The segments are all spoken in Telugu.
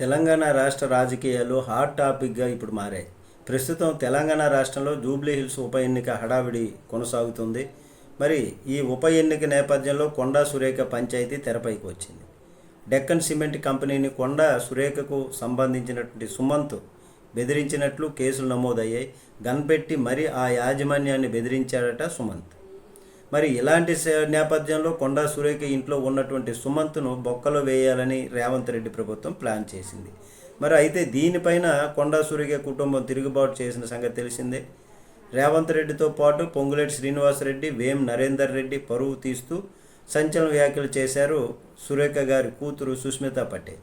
తెలంగాణ రాష్ట్ర రాజకీయాలు హాట్ టాపిక్గా ఇప్పుడు మారాయి. ప్రస్తుతం తెలంగాణ రాష్ట్రంలో జూబ్లీ హిల్స్ ఉప ఎన్నిక హడావిడి కొనసాగుతుంది. మరి ఈ ఉప ఎన్నిక నేపథ్యంలో కొండా సురేఖ పంచాయతీ తెరపైకి వచ్చింది. డెక్కన్ సిమెంట్ కంపెనీని కొండా సురేఖకు సంబంధించినటువంటి సుమంత్ బెదిరించినట్లు కేసులు నమోదయ్యాయి. గన్ పెట్టి మరి ఆ యాజమాన్యాన్ని బెదిరించాడట సుమంత్. మరి ఇలాంటి నేపథ్యంలో కొండా సురేఖ ఇంట్లో ఉన్నటువంటి సుమంత్ను బొక్కలో వేయాలని రేవంత్ రెడ్డి ప్రభుత్వం ప్లాన్ చేసింది. మరి అయితే దీనిపైన కొండా సురేఖ కుటుంబం తిరుగుబాటు చేసిన సంగతి తెలిసిందే. రేవంత్ రెడ్డితో పాటు పొంగులేటి శ్రీనివాసరెడ్డి వేం నరేందర్ రెడ్డి పరువు తీస్తూ సంచలన వ్యాఖ్యలు చేశారు సురేఖ గారి కూతురు సుస్మిత పటేల్.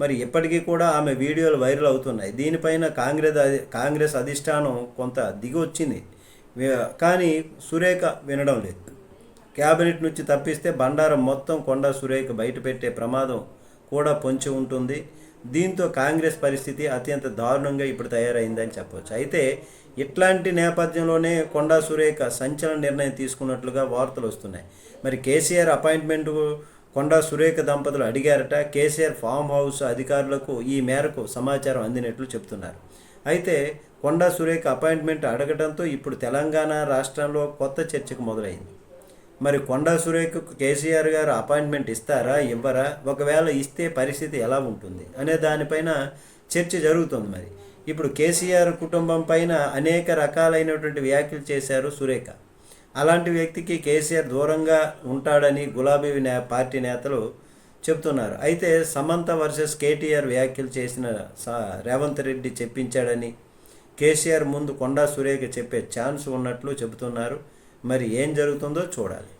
మరి ఇప్పటికీ కూడా ఆమె వీడియోలు వైరల్ అవుతున్నాయి. దీనిపైన కాంగ్రెస్ కాంగ్రెస్ అధిష్టానం కొంత దిగి వచ్చింది కానీ సురేఖ వినడం లేదు. క్యాబినెట్ నుంచి తప్పిస్తే బండారం మొత్తం కొండా సురేఖ బయట పెట్టే ప్రమాదం కూడా పొంచి ఉంటుంది. దీంతో కాంగ్రెస్ పరిస్థితి అత్యంత దారుణంగా ఇప్పుడు తయారైందని చెప్పవచ్చు అయితే ఇట్లాంటి నేపథ్యంలోనే కొండా సురేఖ సంచలన నిర్ణయం తీసుకున్నట్లుగా వార్తలు వస్తున్నాయి. మరి కేసీఆర్ అపాయింట్మెంట్ కొండా సురేఖ దంపతులు అడిగారట. కేసీఆర్ ఫామ్ హౌస్ అధికారులకు ఈ మేరకు సమాచారం అందినట్లు చెప్తున్నారు. అయితే కొండా సురేఖ అపాయింట్మెంట్ అడగడంతో ఇప్పుడు తెలంగాణ రాష్ట్రంలో కొత్త చర్చకు మొదలైంది. మరి కొండా సురేఖకు కేసీఆర్ గారు అపాయింట్మెంట్ ఇస్తారా ఇవ్వరా? ఒకవేళ ఇస్తే పరిస్థితి ఎలా ఉంటుంది? అనే దానిపైన చర్చ జరుగుతుంది మరి. ఇప్పుడు కేసీఆర్ కుటుంబం పైన అనేక రకాలైనటువంటి వ్యాఖ్యలు చేశారు సురేఖ. అలాంటి వ్యక్తికి కేసీఆర్ దూరంగా ఉంటాడని గులాబీ నే పార్టీ నేతలు చెప్తున్నారు అయితే సమంత వర్సెస్ కేటీఆర్ వ్యాఖ్యలు చేసిన రేవంత్ రెడ్డి చెప్పించాడని కేసీఆర్ ముందు కొండా సురేఖ చెప్పే ఛాన్స్ ఉన్నట్లు చెబుతున్నారు. మరి ఏం జరుగుతుందో చూడాలి.